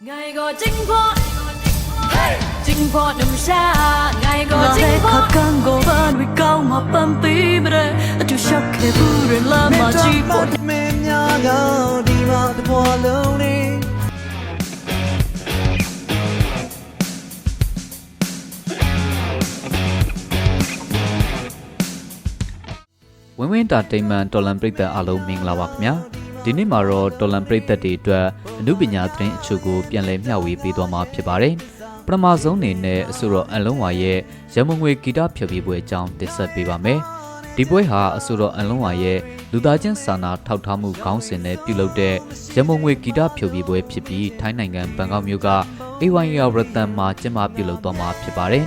ngày go chính phó chính phó đừng xa ngày go chính phó căng go van vì cao mà bấm bí bê đê chú sắc khe bu rên la mà chi phó mê nhà gạo đi mà tự bỏ lâu đi Win Win Entertainment တော်လန်ပြည်သက်အားလုံးမင်္ဂလာပါခင်ဗျာ ဒီနေ့မှာတော့တော်လန်ပရိသတ်တွေအတွက်အမှုပညာသတင်းအချို့ကိုပြန်လည်မျှဝေပေးသွားမှာဖြစ်ပါတယ်ပထမဆုံးအနေနဲ့အဆိုတော်အန်လုံးဝါရဲ့ရမုံငွေဂီတဖြေပြပွဲအကြောင်းတင်ဆက်ပေးပါမယ်ဒီပွဲဟာအဆိုတော်အန်လုံးဝါရဲ့လူသားချင်းစာနာထောက်ထားမှုခေါင်းစဉ်နဲ့ပြုလုပ်တဲ့ရမုံငွေဂီတဖြေပြပွဲဖြစ်ပြီးထိုင်းနိုင်ငံဘန်ကောက်မြို့က AYR ရတန်မှာကျင်းပပြုလုပ်သွားမှာဖြစ်ပါတယ်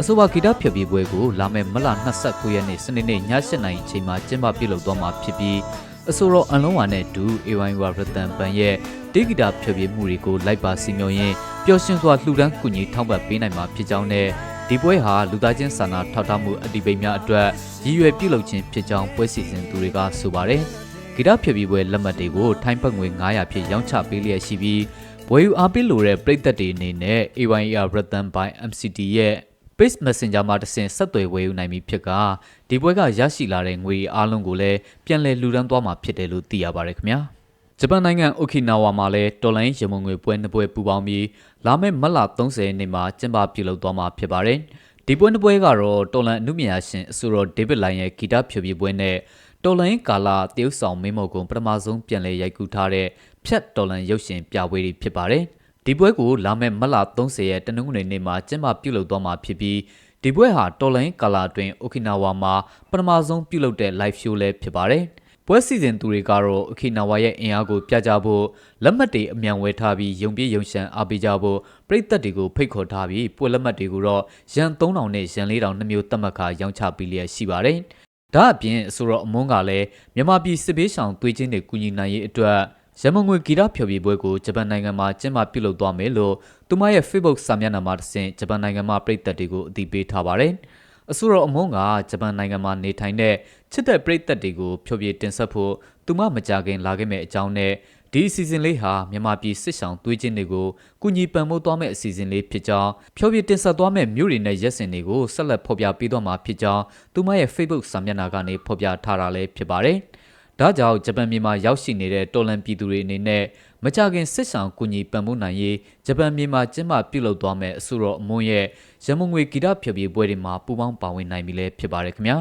အဆိုပါဂီတဖြည့်ပြပွဲကိုလာမယ့်မလ29ရက်နေ့စနေနေ့ည7:00နာရီအချိန်မှာကျင်းပပြုလုပ်သွားမှာဖြစ်ပြီး အဆိုတော်အန်လုံးဝါနဲ့ဒူ AYR ရတန်ပန်ရဲ့တေဂီတာဖြည့်ပြမှုတွေကိုလိုက်ပါစီမျောရင်းပျော်ရွှင်စွာလှူဒန်းကူညီထောက်ပံ့ပေးနိုင်မှာဖြစ်ကြောင်းနဲ့ဒီပွဲဟာလူသားချင်းစာနာထောက်ထားမှုအတိပိများအတွက်ရည်ရွယ်ပြုလုပ်ခြင်းဖြစ်ကြောင်းပွဲစီစဉ်သူတွေကဆိုပါတယ်ဂီတဖြည့်ပြပွဲလက်မှတ်တွေကိုထိုင်းဘတ်ငွေ900ဖြည့်ရောင်းချပေးလျက်ရှိပြီးဝယ်ယူအားပေးလိုတဲ့ပြည်သက်တွေအနေနဲ့ AYR ရတန်ပန် MCT ရဲ့ Base Messenger မှာတစ်ဆင့်ဆက်သွယ်ဝယ်ယူနိုင်ပြီဖြစ်ကဒီပွဲကရရှိလာတဲ့ငွေအားလုံးကိုလည်းပြန်လည်လှူဒန်းသွားမှာဖြစ်တယ်လို့သိရပါတယ်ခင်ဗျာဂျပန်နိုင်ငံအိုကီနာဝါမှာလည်းတော်လိုင်းရမုံငွေပွဲနှစ်ပွဲပူးပေါင်းပြီးလာမယ့်မတ်လ30ရက်နေ့မှာကျင်းပပြုလုပ်သွားမှာဖြစ်ပါတယ်ဒီပွဲနှစ်ပွဲကတော့တော်လန်အမှုမြညာရှင်အဆိုတော်ဒေးဗစ်လိုင်ရဲ့ဂီတဖြိုပြပွဲနဲ့တော်လိုင်းကာလာတရုတ်ဆောင်မင်းမော်ကုံပထမဆုံးပြန်လည်ရိုက်ကူးထားတဲ့ဖြတ်တော်လန်ရုပ်ရှင်ပြပွဲတွေဖြစ်ပါတယ် ဒီပွဲကိုလာမယ့်မတ်လ30ရက်တနင်္ဂနွေနေ့မှာကျင်းပပြုလုပ်သွားမှာဖြစ်ပြီးဒီပွဲဟာတော်လိုင်းကာလာအတွင်းအိုကီနာဝါမှာပထမဆုံးပြုလုပ်တဲ့ live show လည်းဖြစ်ပါတယ်။ပွဲစီစဉ်သူတွေကတော့အိုကီနာဝါရဲ့အင်အားကိုပြကြဖို့လက်မှတ်တွေအမြန်ဝယ်ထားပြီးယုံပြည့်ယုံရှံအားပေးကြဖို့ပြည်သက်တွေကိုဖိတ်ခေါ်ထားပြီးပွဲလက်မှတ်တွေကိုတော့ရန်3000နဲ့ရန်4000နှစ်မျိုးသတ်မှတ်ခါရောင်းချပေးလျက်ရှိပါတယ်။ဒါအပြင်အဆိုတော်အမွန်းကလည်းမြန်မာပြည်စစ်ပေးဆောင်သွေးချင်းတွေကူညီနိုင်ရေးအတွက် ရမုံငွေဂီတဖျော်ဖြေပွဲကိုဂျပန်နိုင်ငံမှာကျင်းပပြုလုပ်သွားမယ်လို့သူမရဲ့ Facebook စာမျက်နှာမှာတစ်ဆင့်ဂျပန်နိုင်ငံမှာပြည်သက်တွေကိုအသိပေးထားပါတယ်။အဆိုတော်အမုန်းကဂျပန်နိုင်ငံမှာနေထိုင်တဲ့ချစ်တဲ့ပြည်သက်တွေကိုဖျော်ဖြေတင်ဆက်ဖို့သူမမကြခင်လာခဲ့မဲ့အကြောင်းနဲ့ဒီအစီအစဉ်လေးဟာမြန်မာပြည်စစ်ဆောင်သွေးချင်းတွေကိုကုညီပံ့ပိုးသွားမဲ့အစီအစဉ်လေးဖြစ်ကြောင်းဖျော်ဖြေတင်ဆက်သွားမဲ့မြို့တွေနဲ့ရက်စင်တွေကိုဆက်လက်ဖော်ပြပေးသွားမှာဖြစ်ကြောင်းသူမရဲ့ Facebook စာမျက်နှာကနေဖော်ပြထားတာလည်းဖြစ်ပါတယ်။ ဒါကြောင့်ဂျပန်ပြည်မှာရောက်ရှိနေတဲ့တော်လန်ပြည်သူတွေအနေနဲ့မကြခင်စစ်ဆောင်ကူညီပံ့ပိုးနိုင်ရေးဂျပန်ပြည်မှာကျင်းပပြုလုပ်သွားမယ်အဆိုတော်အမွန်းရဲ့ရမုံငွေဂီတဖြည့်ပြပွဲတွေမှာပူးပေါင်းပါဝင်နိုင်ပြီလဲဖြစ်ပါတယ်ခင်ဗျာ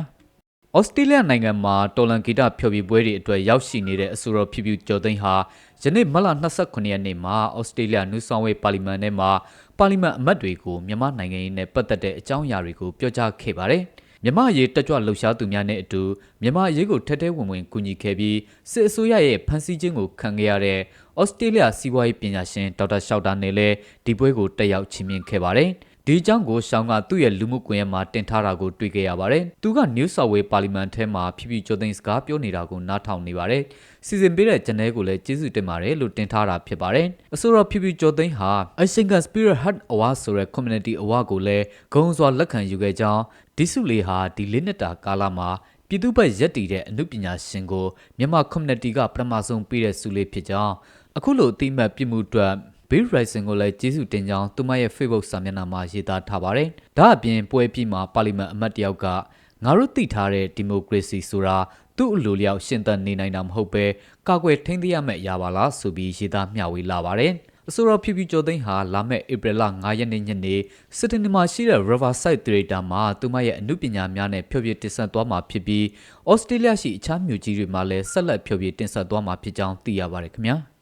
ဩစတြေးလျနိုင်ငံမှာတော်လန်ဂီတဖြည့်ပြပွဲတွေအတွက်ရောက်ရှိနေတဲ့အဆိုတော်ဖြူဖြူကျော်သိန်းဟာယနေ့မတ်လ29ရက်နေ့မှာဩစတြေးလျနူးဆောင်ဝေးပါလီမန်ထဲမှာပါလီမန်အမတ်တွေကိုမြန်မာနိုင်ငံရေးနဲ့ပတ်သက်တဲ့အကြောင်းအရာတွေကိုပြောကြားခဲ့ပါတယ်။ မြမအရေးတက်ကြွလှုပ်ရှားသူများနဲ့အတူမြမအရေးကိုထက်တဲဝင်ဝင်ကူညီခဲ့ပြီးစစ်အစိုးရရဲ့ဖန်ဆီးခြင်းကိုခံခဲ့ရတဲ့ဩစတြေးလျစီးပွားရေးပညာရှင်ဒေါက်တာရှောက်တာနဲ့လည်းဒီပွဲကိုတက်ရောက်ချီးမြှင့်ခဲ့ပါတယ်။ ဒီအကြောင်းကိုရှောင်းကသူ့ရဲ့လူမှုကွန်ရက်မှာတင်ထားတာကိုတွေ့ခဲ့ရပါတယ်။သူက New South Wales Parliament ထဲမှာဖြည်းဖြည်းကြိုသိမ်းစကားပြောနေတာကိုနားထောင်နေပါတယ်။စီစဉ်ပေးတဲ့ဂျန်နယ်ကိုလည်းကျေးဇူးတင်ပါတယ်လို့တင်ထားတာဖြစ်ပါတယ်။အဆိုတော်ဖြည်းဖြည်းကြိုသိမ်းဟာ I Think Spirit Heart Award ဆိုတဲ့ Community Award ကိုလည်းဂုဏ်စွာလက်ခံယူခဲ့ကြောင်းဒီစုလေးဟာဒီလေးနှစ်တာကာလမှာပြည်သူ့ဘက်ရက်တည်တဲ့အမှုပညာရှင်ကိုမြန်မာ community ကပထမဆုံးပေးတဲ့စုလေးဖြစ်ကြောင်းအခုလိုအတိမတ်ပြမှုအတွက် Bill Rising ကိုလည်းကျေးဇူးတင်ကြောင်းသူမရဲ့ Facebook စာမျက်နှာမှာရေးသားထားပါတယ်။ဒါအပြင်ပွဲပြီးမှာပါလီမန်အမတ်တယောက်ကငါတို့သိထားတဲ့ဒီမိုကရေစီဆိုတာသူ့အလိုလျောက်ရှင်သန်နေနိုင်တာမဟုတ်ပဲကာကွယ်ထိန်းသိမ်းရမယ့်အရာပါလားဆိုပြီးရေးသားမျှဝေလာပါတယ်။အဆိုတော်ဖြူဖြူကျော်သိန်းဟာလာမယ့်ဧပြီလ9ရက်နေ့ညနေစစ်တင်နီမှာရှိတဲ့ Riverside Theatre မှာသူမရဲ့အမှုပညာများနဲ့ဖျော်ဖြေတင်ဆက်သွားမှာဖြစ်ပြီးဩစတြေးလျရှိအခြားမြို့ကြီးတွေမှာလည်းဆက်လက်ဖျော်ဖြေတင်ဆက်သွားမှာဖြစ်ကြောင်းသိရပါတယ်ခင်ဗျာ။